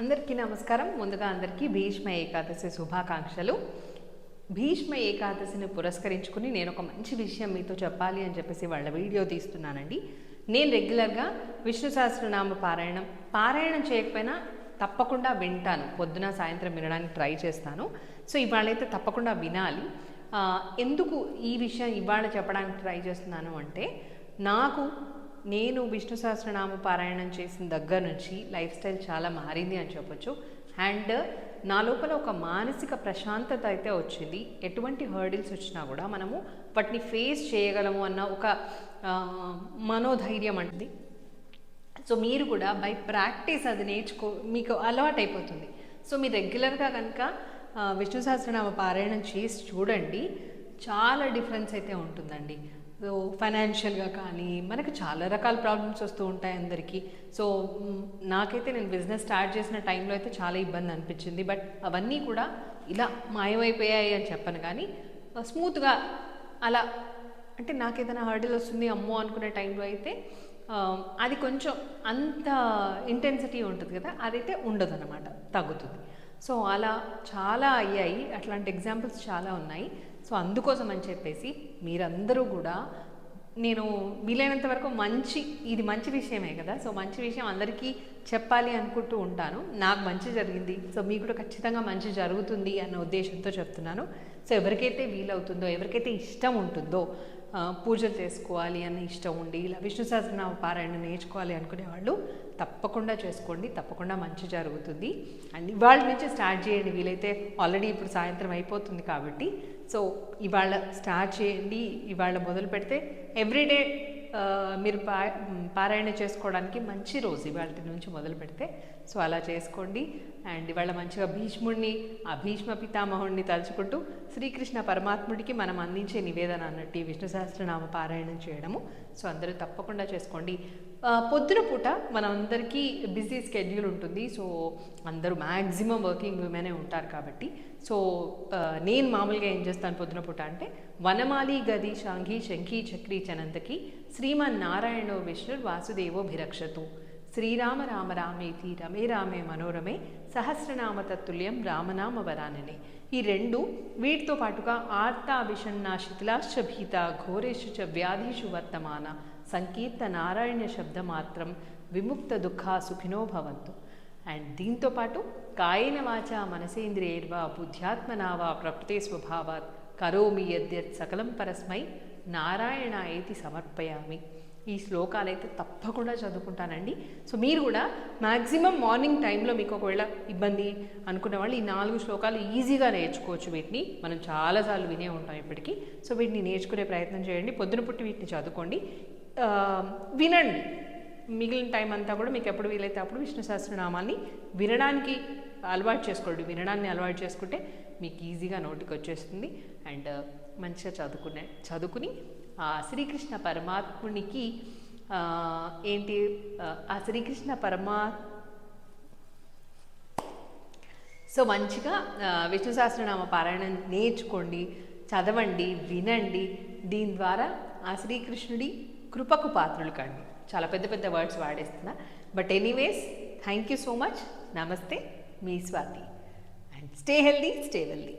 అందరికీ నమస్కారం. ముందుగా అందరికీ భీష్మ ఏకాదశి శుభాకాంక్షలు. భీష్మ ఏకాదశిని పురస్కరించుకుని నేను ఒక మంచి విషయం మీతో చెప్పాలి అని చెప్పేసి వాళ్ళ వీడియో తీస్తున్నానండి. నేను రెగ్యులర్గా విష్ణు సహస్రనామ పారాయణం పారాయణం చేయకపోయినా తప్పకుండా వింటాను. పొద్దున సాయంత్రం వినడానికి ట్రై చేస్తాను. సో ఇవాళైతే తప్పకుండా వినాలి. ఎందుకు ఈ విషయం ఇవాళ చెప్పడానికి ట్రై చేస్తున్నాను అంటే నాకు నేను విష్ణు సహస్రనామ పారాయణం చేసిన దగ్గర నుంచి లైఫ్ స్టైల్ చాలా మారింది అని చెప్పొచ్చు. అండ్ నా లోపల ఒక మానసిక ప్రశాంతత అయితే వచ్చింది. ఎటువంటి హర్డిల్స్ వచ్చినా కూడా మనము వాటిని ఫేస్ చేయగలము అన్న ఒక మనోధైర్యం అంటుంది. సో మీరు కూడా బై ప్రాక్టీస్ అది నేర్చుకో మీకు అలవాటు అయిపోతుంది. సో మీరు రెగ్యులర్గా కనుక విష్ణు సహస్రనామ పారాయణం చేసి చూడండి చాలా డిఫరెన్స్ అయితే ఉంటుందండి. సో ఫైనాన్షియల్గా కానీ మనకు చాలా రకాల ప్రాబ్లమ్స్ వస్తూ ఉంటాయి అందరికీ. సో నాకైతే నేను బిజినెస్ స్టార్ట్ చేసిన టైంలో అయితే చాలా ఇబ్బంది అనిపించింది. బట్ అవన్నీ కూడా ఇలా మాయమైపోయాయి అని చెప్పను కానీ స్మూత్గా అలా అంటే నాకు ఏదైనా హర్డిల్ వస్తుంది అమ్మో అనుకునే టైంలో అయితే అది కొంచెం అంత ఇంటెన్సిటీ ఉంటుంది కదా అదైతే ఉండదు అనమాట తగ్గుతుంది. సో అలా చాలా అయ్యాయి. అట్లాంటి ఎగ్జాంపుల్స్ చాలా ఉన్నాయి. సో అందుకోసం అని చెప్పేసి మీరందరూ కూడా నేను వీలైనంత వరకు మంచి ఇది మంచి విషయమే కదా? సో మంచి విషయం అందరికీ చెప్పాలి అనుకుంటూ ఉంటాను. నాకు మంచి జరిగింది. సో మీకు కూడా ఖచ్చితంగా మంచి జరుగుతుంది అన్న ఉద్దేశంతో చెప్తున్నాను. సో ఎవరికైతే వీలవుతుందో ఎవరికైతే ఇష్టం ఉంటుందో పూజలు చేసుకోవాలి అని ఇష్టం ఉండి ఇలా విష్ణు సహస్రనామ పారాయణ నేర్చుకోవాలి అనుకునే వాళ్ళు తప్పకుండా చేసుకోండి తప్పకుండా మంచి జరుగుతుంది. అండ్ ఇవాళ నుంచి స్టార్ట్ చేయండి వీలైతే ఆల్రెడీ ఇప్పుడు సాయంత్రం అయిపోతుంది కాబట్టి. సో ఇవాళ స్టార్ట్ చేయండి ఇవాళ మొదలు పెడితే ఎవ్రీడే మీరు పా పారాయణ చేసుకోవడానికి మంచి రోజు ఇవాళ నుంచి మొదలు పెడితే సో అలా చేసుకోండి. అండ్ ఇవాళ మంచిగా భీష్ముడిని ఆ భీష్మ పితామహుడిని తలుచుకుంటూ శ్రీకృష్ణ పరమాత్ముడికి మనం అందించే నివేదన అన్నట్టు విష్ణు సహస్రనామ పారాయణం చేయడము. సో అందరూ తప్పకుండా చేసుకోండి. పొద్దున పూట మనందరికీ బిజీ స్కెడ్యూల్ ఉంటుంది. సో అందరూ మ్యాక్సిమం వర్కింగ్ ఉమెనే ఉంటారు కాబట్టి. సో నేను మామూలుగా ఏం చేస్తాను పొద్దున పూట అంటే వనమాలి గది షాంఘి శంఖి చక్రి చనంతకి శ్రీమన్ నారాయణో విష్ణుర్ వాసుదేవో భిరక్షతు శ్రీరామ రామ రామేతి రమే రామే మనోరమే సహస్రనామ తత్తుల్యం రామనామ వరాననే. ఈ రెండు వీటితో పాటుగా ఆర్త విషణ్ణ శిథిలాశ్చ భీత ఘోరేషు చ వ్యాధిషు వర్తమాన సంకీర్త నారాయణ శబ్ద మాత్రం విముక్త దుఃఖ సుఖినో భవంతు. అండ్ దీంతో పాటు కాయన వాచ మనసేంద్రియైర్వా బుద్ధ్యాత్మనావా ప్రకృతే స్వభావాత్ కరోమి యద్యత్ సకలం పరస్మై నారాయణ ఏతి సమర్పయామి. ఈ శ్లోకాలు అయితే తప్పకుండా చదువుకుంటానండి. సో మీరు కూడా మ్యాక్సిమం మార్నింగ్ టైంలో మీకు ఒకవేళ ఇబ్బంది అనుకున్న వాళ్ళు ఈ నాలుగు శ్లోకాలు ఈజీగా నేర్చుకోవచ్చు వీటిని. మనం చాలాసార్లు వినే ఉంటాం ఇప్పటికీ. సో వీటిని నేర్చుకునే ప్రయత్నం చేయండి. పొద్దున పుట్టి వీటిని చదువుకోండి. వినండి. మిగిలిన టైం అంతా కూడా మీకు ఎప్పుడు వీలైతే అప్పుడు విష్ణు సహస్రనామాన్ని వినడానికి అలవాటు చేసుకోండి. వినడాన్ని అలవాటు చేసుకుంటే మీకు ఈజీగా నోటికి వచ్చేస్తుంది అండ్ మంచిగా చదువుకునే చదువుకుని ఆ శ్రీకృష్ణ పరమాత్మునికి ఏంటి ఆ, శ్రీకృష్ణ పరమా సో మంచిగా విష్ణు సహస్రనామ పారాయణం నేర్చుకోండి చదవండి వినండి. దీని ద్వారా ఆ శ్రీకృష్ణుడి కృపకు పాత్రలు కండి. చాలా పెద్ద పెద్ద words వాడేస్తున్నా. But anyways thank you so much. నమస్తే మీ Swathi. And stay healthy stay wealthy.